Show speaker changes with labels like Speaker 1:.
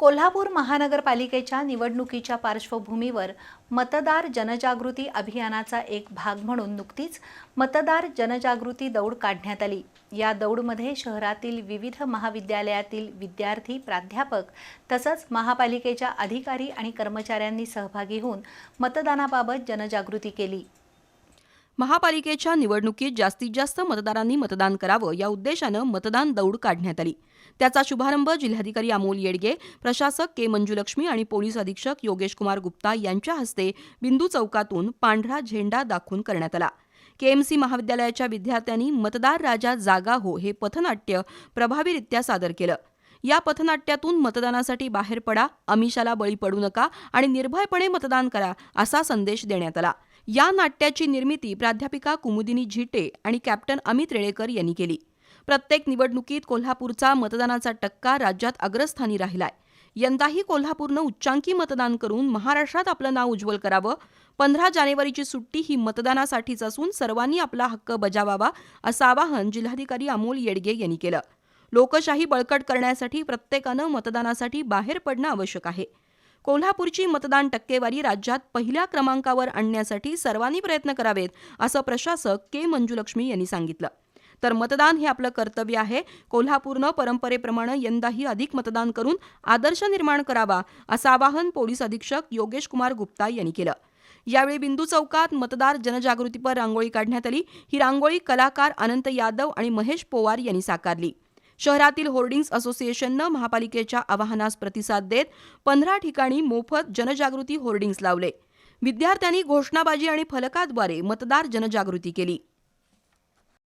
Speaker 1: कोल्हापूर महानगरपालिकेच्या निवडणुकीच्या पार्श्वभूमीवर मतदार जनजागृती अभियानाचा एक भाग म्हणून नुकतीच मतदार जनजागृती दौड काढण्यात आली. या दौडमध्ये शहरातील विविध महाविद्यालयातील विद्यार्थी प्राध्यापक तसंच महापालिकेच्या अधिकारी आणि कर्मचाऱ्यांनी सहभागी होऊन मतदानाबाबत जनजागृती केली.
Speaker 2: महापालिकेच्या निवडणुकीत जास्तीत जास्त मतदारांनी मतदान करावं या उद्देशानं मतदान दौड काढण्यात आली. त्याचा शुभारंभ जिल्हाधिकारी अमोल येडगे प्रशासक के मंजुलक्ष्मी आणि पोलीस अधीक्षक योगेश कुमार गुप्ता यांच्या हस्ते बिंदू चौकातून पांढरा झेंडा दाखवून करण्यात आला. केएमसी महाविद्यालयाच्या विद्यार्थ्यांनी मतदार राजा जागा हो हे पथनाट्य प्रभावीरित्या सादर केलं. या पथनाट्यातून मतदानासाठी बाहेर पडा अमिषाला बळी पडू नका आणि निर्भयपणे मतदान करा असा संदेश देण्यात आला. या नाट्याची निर्मिती प्राध्यापिका कुमुदिनी झिटे आणि कॅप्टन अमित रेळेकर यांनी केली. प्रत्येक निवडणुकीत कोल्हापूरचा मतदानाचा टक्का राज्यात अग्रस्थानी राहिलाय. यंदाही कोल्हापूरनं उच्चांकी मतदान करून महाराष्ट्रात आपलं नाव उज्ज्वल करावं. पंधरा जानेवारीची सुट्टी ही मतदानासाठीच असून सर्वांनी आपला हक्क बजावावा असं आवाहन जिल्हाधिकारी अमोल येडगे यांनी केलं. लोकशाही बळकट करण्यासाठी प्रत्येकानं मतदानासाठी बाहेर पडणं आवश्यक आहे. कोल्हापूरची मतदान टक्केवारी राज्यात पहिल्या क्रमांकावर आणण्यासाठी सर्वांनी प्रयत्न करावेत असं प्रशासक के. मंजुलक्ष्मी यांनी सांगितलं. तर मतदान हे आपलं कर्तव्य आहे. कोल्हापूरनं परंपरेप्रमाणे यंदाही अधिक मतदान करून आदर्श निर्माण करावा असं आवाहन पोलीस अधीक्षक योगेश कुमार गुप्ता यांनी केलं. यावेळी बिंदू चौकात मतदार जनजागृतीपर रांगोळी काढण्यात आली. ही रांगोळी कलाकार अनंत यादव आणि महेश पोवार यांनी साकारली. शहरातील होर्डिंग्ज असोसिएशननं महापालिकेच्या आवाहनास प्रतिसाद देत पंधरा ठिकाणी मोफत जनजागृती होर्डिंग्ज लावले. विद्यार्थ्यांनी घोषणाबाजी आणि फलकाद्वारे मतदार जनजागृती केली.